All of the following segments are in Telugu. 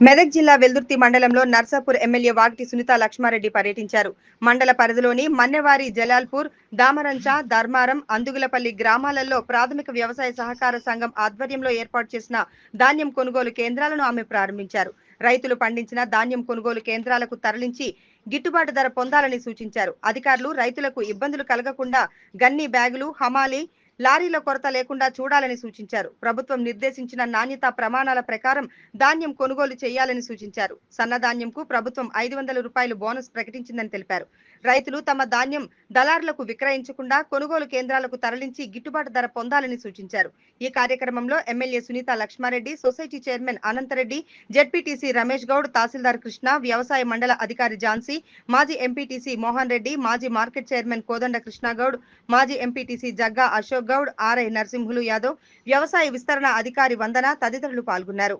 మెదక్ జిల్లా వెల్దుర్తి మండలంలో నర్సాపూర్ ఎమ్మెల్యే వాగ్టి సునీత లక్ష్మారెడ్డి పర్యటించారు. మండల పరిధిలోని మన్నెవారి జలాల్పూర్ దామరంచ ధర్మారం అందుగులపల్లి గ్రామాలలో ప్రాథమిక వ్యవసాయ సహకార సంఘం ఆధ్వర్యంలో ఏర్పాటు చేసిన ధాన్యం కొనుగోలు కేంద్రాలను ఆమె ప్రారంభించారు. రైతులు పండించిన ధాన్యం కొనుగోలు కేంద్రాలకు తరలించి గిట్టుబాటు ధర పొందాలని సూచించారు. అధికారులు రైతులకు ఇబ్బందులు కలగకుండా గన్ని బ్యాగులు హమాలి లారీల కొరత లేకుండా చూడాలని సూచించారు. ప్రభుత్వం నిర్దేశించిన నాణ్యత ప్రమాణాల ప్రకారం ధాన్యం కొనుగోలు చేయాలని సూచించారు. సన్నధాన్యంకు ప్రభుత్వం ఐదు వందల రూపాయలు బోనస్ ప్రకటించిందని తెలిపారు. రైతులు తమ ధాన్యం దళారులకు విక్రయించకుండా కొనుగోలు కేంద్రాలకు తరలించి గిట్టుబాటు ధర పొందాలని సూచించారు. ఈ కార్యక్రమంలో MLA Sunitha Laxma Reddy society chairman Anantha Reddy ZPTC Ramesh Goud తహసీల్దార్ కృష్ణ వ్యవసాయ మండల అధికారి ఝాన్సీ మాజీ ఎంపీటీసీ మోహన్ రెడ్డి మాజీ మార్కెట్ చైర్మన్ కోదండ కృష్ణగౌడ్ మాజీ ఎంపీటీసీ జగ్గా అశోక్ గౌడ్ ఆర్ఐ నరసింహులు యాదవ్ వ్యవసాయ విస్తరణ అధికారి వందన తదితరులు పాల్గొన్నారు.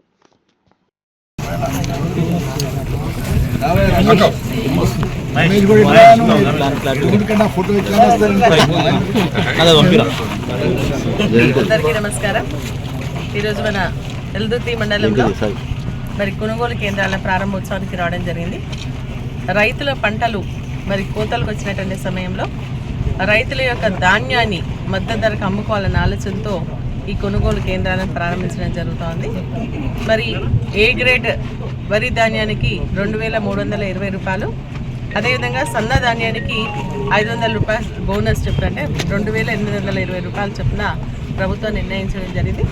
Давай, కూడా అందరికీ నమస్కారం. ఈరోజు మన ఎల్దుర్తి మండలంలో మరి కొనుగోలు కేంద్రాల ప్రారంభోత్సవానికి రావడం జరిగింది. రైతుల పంటలు మరి కోతలకు వచ్చినటువంటి సమయంలో రైతుల యొక్క ధాన్యాన్ని మద్దతు ధరకు అమ్ముకోవాలన్న ఆలోచనతో ఈ కొనుగోలు కేంద్రాలను ప్రారంభించడం జరుగుతోంది. మరి ఏ గ్రేడ్ వరి ధాన్యానికి రెండు వేల మూడు వందల ఇరవై రూపాయలు అదేవిధంగా సన్న ధాన్యానికి ఐదు వందల రూపాయలు బోనస్ చొప్పున అంటే రెండు వేల ఎనిమిది వందల ఇరవై రూపాయలు చొప్పున ప్రభుత్వం నిర్ణయించడం జరిగింది.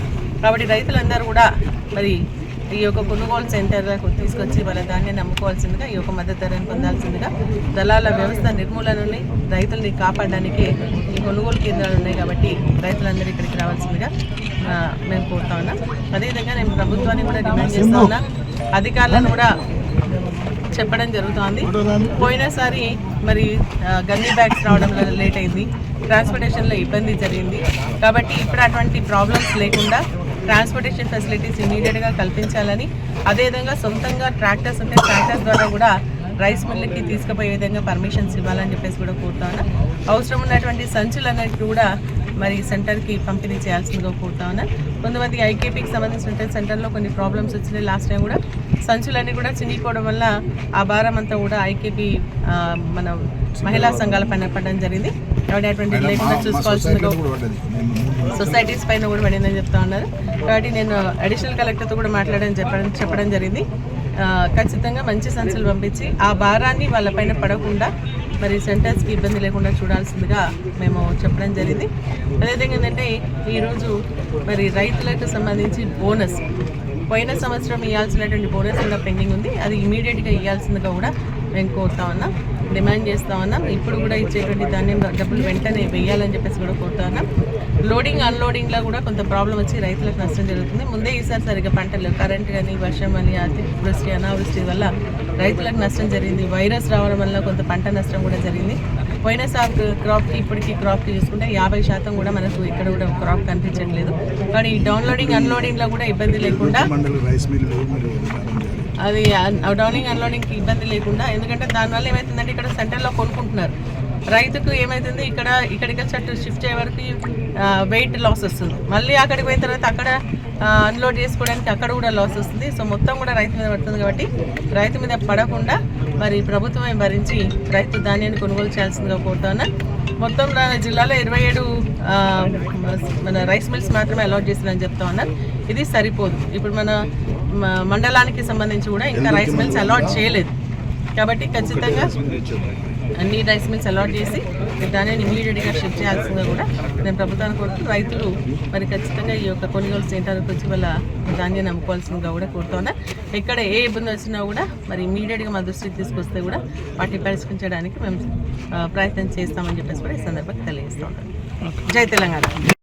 కాబట్టి రైతులందరూ కూడా మరి ఈ యొక్క కొనుగోలు సెంటర్లకు తీసుకొచ్చి వాళ్ళ ధాన్యాన్ని అమ్ముకోవాల్సిందిగా ఈ యొక్క మద్దతు ధరను పొందాల్సిందిగా దళాల వ్యవస్థ నిర్మూలనని రైతుల్ని కాపాడడానికి ఈ కొనుగోలు కేంద్రాలు ఉన్నాయి కాబట్టి రైతులందరూ ఇక్కడికి రావాల్సిందిగా మేము కోరుతా ఉన్నాం. అదేవిధంగా నేను ప్రభుత్వాన్ని కూడా డిమాండ్ చేస్తా ఉన్నా. అధికారులను కూడా చెప్పడం జరుగుతోంది. పోయినసారి మరి గన్నీ బ్యాగ్స్ రావడంలో లేట్ అయింది. ట్రాన్స్పోర్టేషన్లో ఇబ్బంది జరిగింది. కాబట్టి ఇప్పుడు అటువంటి ప్రాబ్లమ్స్ లేకుండా ట్రాన్స్పోర్టేషన్ ఫెసిలిటీస్ ఇమీడియట్గా కల్పించాలని అదేవిధంగా సొంతంగా ట్రాక్టర్స్ ఉంటే ట్రాక్టర్స్ ద్వారా కూడా రైస్ మిల్లుకి తీసుకుపోయే విధంగా పర్మిషన్స్ ఇవ్వాలని చెప్పేసి కూడా కోరుతాను అవసరం ఉన్నటువంటి సంచులన్నిటి కూడా మరి సెంటర్కి పంపిణీ చేయాల్సిందిగా కోరుతా ఉన్నా కొంతమంది ఐకేపీకి సంబంధించిన సెంటర్లో కొన్ని ప్రాబ్లమ్స్ వచ్చినాయి. లాస్ట్ టైం కూడా సంచులన్నీ కూడా చినిగిపోవడం వల్ల ఆ భారం అంతా కూడా ఐకేపీ మన మహిళా సంఘాల పైన పడడం జరిగింది. కాబట్టి అటువంటి లేకుండా చూసుకోవాల్సిందిగా సొసైటీస్ పైన కూడా పడిందని చెప్తా ఉన్నారు. కాబట్టి నేను అడిషనల్ కలెక్టర్తో కూడా మాట్లాడని చెప్పడం చెప్పడం జరిగింది. ఖచ్చితంగా మంచి సంచులు పంపించి ఆ భారాన్ని వాళ్ళపైన పడకుండా మరి సెంటర్స్కి ఇబ్బంది లేకుండా చూడాల్సిందిగా మేము చెప్పడం జరిగింది. అదేవిధంగా ఏంటంటే ఈరోజు మరి రైతులకు సంబంధించి బోనస్ పోయిన సంవత్సరం ఇవ్వాల్సినటువంటి బోనస్ కూడా పెండింగ్ ఉంది. అది ఇమీడియట్గా ఇవ్వాల్సిందిగా కూడా మేము కోరుతా ఉన్నాం. డిమాండ్ చేస్తా ఉన్నాం. ఇప్పుడు కూడా ఇచ్చేటువంటి ధాన్యం డబ్బులు వెంటనే వేయాలని చెప్పేసి కూడా కోరుతా ఉన్నాం. లోడింగ్ అన్లోడింగ్లో కూడా కొంత ప్రాబ్లం వచ్చి రైతులకు నష్టం జరుగుతుంది. ముందే ఈసారి సరిగ్గా పంటలు కరెంట్ కానీ వర్షం అని అతివృష్టి అనావృష్టి వల్ల రైతులకు నష్టం జరిగింది. వైరస్ రావడం వల్ల కొంత పంట నష్టం కూడా జరిగింది. పోయిన సార్ క్రాప్కి ఇప్పటికీ క్రాప్కి చూసుకుంటే యాభై శాతం కూడా మనకు ఇక్కడ కూడా క్రాప్ కనిపించట్లేదు. కానీ ఈ డౌన్లోడింగ్ అన్లోడింగ్లో కూడా ఇబ్బంది లేకుండా అది డౌనింగ్ అన్లోడింగ్కి ఇబ్బంది లేకుండా ఎందుకంటే దానివల్ల ఏమవుతుందంటే ఇక్కడ సెంటర్లో కొనుక్కుంటున్నారు. రైతుకు ఏమవుతుంది ఇక్కడ ఇక్కడికి వచ్చి షిఫ్ట్ అయ్యే వరకు వెయిట్ లాస్ వస్తుంది. మళ్ళీ అక్కడికి పోయిన తర్వాత అక్కడ అన్లోడ్ చేసుకోవడానికి అక్కడ కూడా లాస్ వస్తుంది. సో మొత్తం కూడా రైతు మీద పడుతుంది కాబట్టి రైతు మీద పడకుండా మరి ప్రభుత్వమే భరించి రైతు ధాన్యాన్ని కొనుగోలు చేయాల్సిందిగా కోరుతాను మొత్తం జిల్లాలో ఇరవై ఏడు మన రైస్ మిల్స్ మాత్రమే అలాట్ చేసిందని చెప్తా ఉన్నారు ఇది సరిపోదు. ఇప్పుడు మన మండలానికి సంబంధించి కూడా ఇంకా రైస్ మిల్స్ అలాట్ చేయలేదు. కాబట్టి ఖచ్చితంగా అన్ని రైస్ మిల్స్ అలాట్ చేసి ధాన్యాన్ని ఇమీడియట్గా షిఫ్ట్ చేయాల్సిందిగా కూడా నేను ప్రభుత్వాన్ని కోరుతూ రైతులు మరి ఖచ్చితంగా ఈ యొక్క కొనుగోలు సెంటర్కి వచ్చి వాళ్ళ ధాన్యాన్ని అమ్ముకోవాల్సిందిగా కూడా కోరుతున్నా ఎక్కడ ఏ ఇబ్బంది వచ్చినా కూడా మరి ఇమీడియట్గా మా దృష్టికి తీసుకొస్తే కూడా వాటిని పరిష్కరించడానికి మేము ప్రయత్నం చేస్తామని చెప్పేసి కూడా ఈ సందర్భంగా తెలియజేస్తాం జై తెలంగాణ.